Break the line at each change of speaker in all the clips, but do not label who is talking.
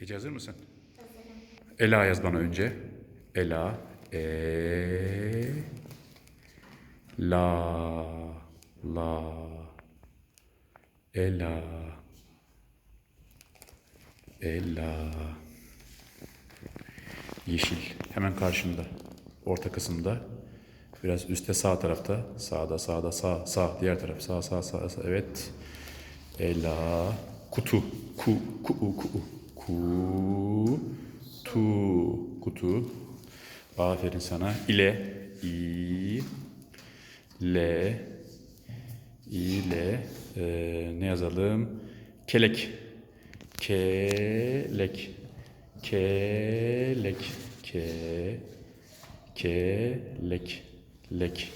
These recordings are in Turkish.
Ece hazır mısın?
Hazırım.
Ela yaz bana önce. Ela. E. La. La. Ela. Ela. Yeşil. Hemen karşımda. Orta kısımda. Biraz üstte sağ tarafta. Sağda sağda sağ sağ. Diğer taraf sağ sağ sağ. sağ. Evet. Ela. Kutu. Ku. Ku. Ku. Ku. Tu. Kutu. Aferin sana. İle. İ. Le. İle. Ee, ne yazalım? Kelek. Kelek. Kelek. Ke. Kelek. Lek.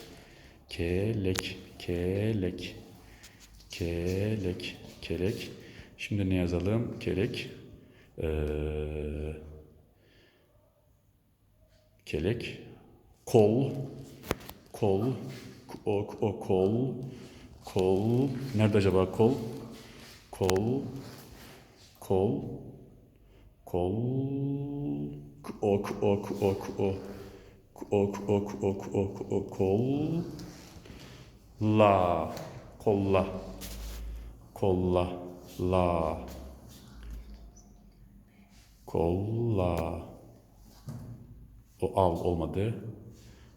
Kelek. Kelek. Kelek. Kelek. Şimdi ne yazalım? Kelek. Ee, kelek. Kol. Kol. O, o kol. Kol. Nerede acaba kol? Kol. Kol. Kol. Ok, ok, ok, ok. Ok, ok, ok, ok, ok, kol. La. Kolla. Kolla. La. Kolla. O al olmadı.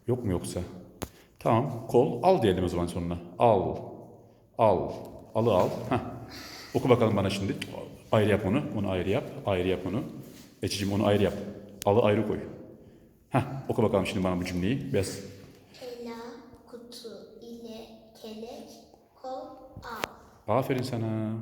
Yok mu yoksa? Tamam. Kol al diyelim o zaman sonuna. Al. Al. Alı al. Heh. Oku bakalım bana şimdi. Ayrı yap onu. Onu ayrı yap. Ayrı yap onu. Ecicim onu ayrı yap. Alı ayrı koy. Heh. Oku bakalım şimdi bana bu cümleyi. Biraz
Ela, kutu, ile, kelek, kol, al.
Aferin sana.